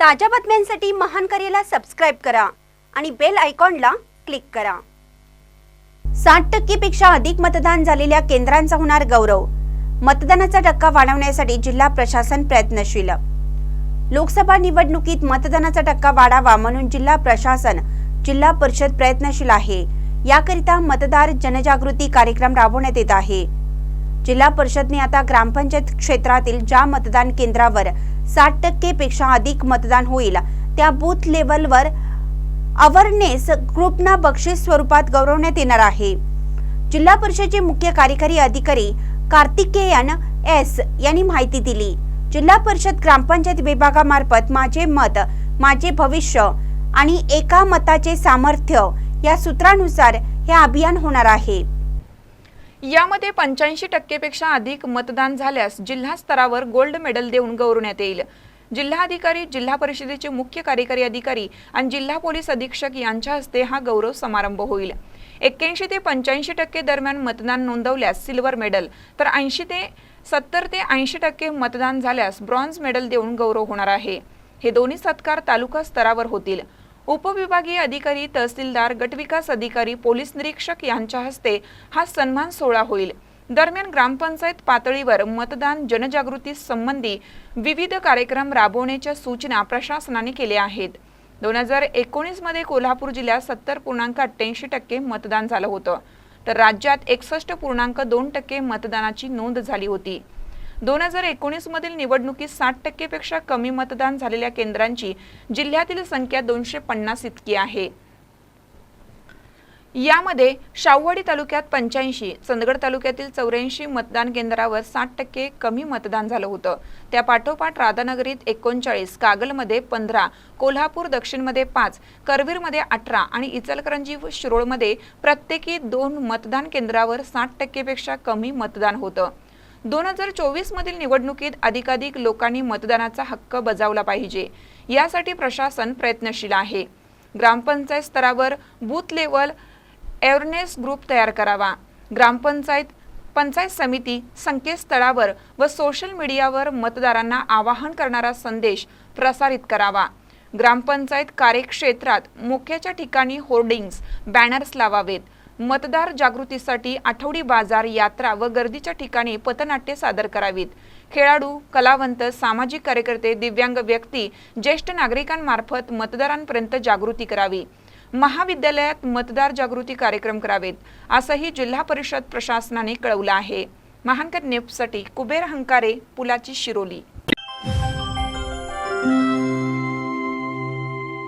ताज्या बातम्यांसाठी महान करेला सबस्क्राईब करा आणि बेल आयकॉनला क्लिक करा. साठ टक्केपेक्षा अधिक मतदान झालेल्या केंद्रांचा होणार गौरव. मतदानाचा टक्का वाढवण्यासाठी जिल्हा प्रशासन प्रयत्नशील. लोकसभा निवडणुकीत मतदानाचा टक्का वाढावा म्हणून जिल्हा प्रशासन जिल्हा परिषद प्रयत्नशील आहे. याकरिता मतदार जनजागृती कार्यक्रम राबवण्यात येत आहे. जिल्हा परिषदने आता ग्रामपंचायत क्षेत्रातील ज्या मतदान केंद्रावर साठ टक्के पेक्षा अधिक मतदान होईल त्या बूथ लेवलवर अवेअरनेस ग्रुपना बक्षीस स्वरूपात गौरवण्यात येणार आहे. जिल्हा परिषदेचे मुख्य कार्यकारी अधिकारी कार्तिकेयन एस यांनी माहिती दिली. जिल्हा परिषद ग्रामपंचायत विभागामार्फत माझे मत माझे भविष्य आणि एका मताचे सामर्थ्य या सूत्रानुसार हे अभियान होणार आहे. यामध्ये पंच्याऐंशी टक्केपेक्षा अधिक मतदान झाल्यास जिल्हा स्तरावर गोल्ड मेडल देऊन गौरवण्यात येईल. जिल्हाधिकारी जिल्हा परिषदेचे मुख्य कार्यकारी अधिकारी आणि जिल्हा पोलीस अधीक्षक यांच्या हस्ते हा गौरव समारंभ होईल. एक्क्याऐंशी ते पंच्याऐंशी टक्के दरम्यान मतदान नोंदवल्यास सिल्वर मेडल तर ऐंशी ते सत्तर ते ऐंशी टक्के मतदान झाल्यास ब्रॉन्झ मेडल देऊन गौरव होणार आहे. हे दोन्ही सत्कार तालुका स्तरावर होतील. उपविभागीय अधिकारी तहसीलदार गटविकास अधिकारी पोलीस निरीक्षक यांच्या हस्ते हा सन्मान सोहळा होईल. दरम्यान ग्रामपंचायत पातळीवर मतदान जनजागृती संबंधी विविध कार्यक्रम राबवण्याच्या सूचना प्रशासनाने केल्या आहेत. दोन हजार एकोणीसमध्ये कोल्हापूर जिल्ह्यात सत्तर पूर्णांक अठ्ठ्याऐंशी टक्के मतदान झालं होतं. तर राज्यात एकसष्ट पूर्णांक दोन टक्के मतदानाची नोंद झाली होती. दोन हजार एकोणीस मधील निवडणुकीत साठ टक्केपेक्षा कमी मतदान झालेल्या केंद्रांची जिल्ह्यातील संख्या दोनशे पन्नास इतकी आहे. यामध्ये शाहूवाडी तालुक्यात पंच्याऐंशी चंदगड तालुक्यातील चौऱ्याऐंशी मतदान केंद्रावर साठ टक्के कमी मतदान झालं होतं. त्या पाठोपाठ राधानगरीत एकोणचाळीस कागलमध्ये पंधरा कोल्हापूर दक्षिणमध्ये पाच करवीरमध्ये अठरा आणि इचलकरंजी व शिरोळमध्ये प्रत्येकी दोन मतदान केंद्रावर साठ टक्केपेक्षा कमी मतदान होतं. दोन हजार चोवीस मधील निवडणुकीत अधिकाधिक लोकांनी मतदानाचा हक्क बजावला पाहिजे. यासाठी प्रशासन प्रयत्नशील आहे. ग्रामपंचायत स्तरावर बूथ लेवल अवेअरनेस ग्रुप तयार करावा. ग्रामपंचायत पंचायत समिती संकेतस्थळावर व सोशल मीडियावर मतदारांना आवाहन करणारा संदेश प्रसारित करावा. ग्रामपंचायत कार्यक्षेत्रात मुख्याच्या ठिकाणी होर्डिंग्स बॅनर्स लावावेत. मतदार जागृतीसाठी आठवडी बाजार यात्रा व गर्दीच्या ठिकाणी पथनाट्य सादर करावीत. खेळाडू कलावंत सामाजिक कार्यकर्ते दिव्यांग व्यक्ती ज्येष्ठ नागरिकांमार्फत मतदारांपर्यंत जागृती करावी. महाविद्यालयात मतदार जागृती कार्यक्रम करावेत असंही जिल्हा परिषद प्रशासनाने कळवलं आहे. महानकर नेपसाठी कुबेर हंकारे पुलाची शिरोली.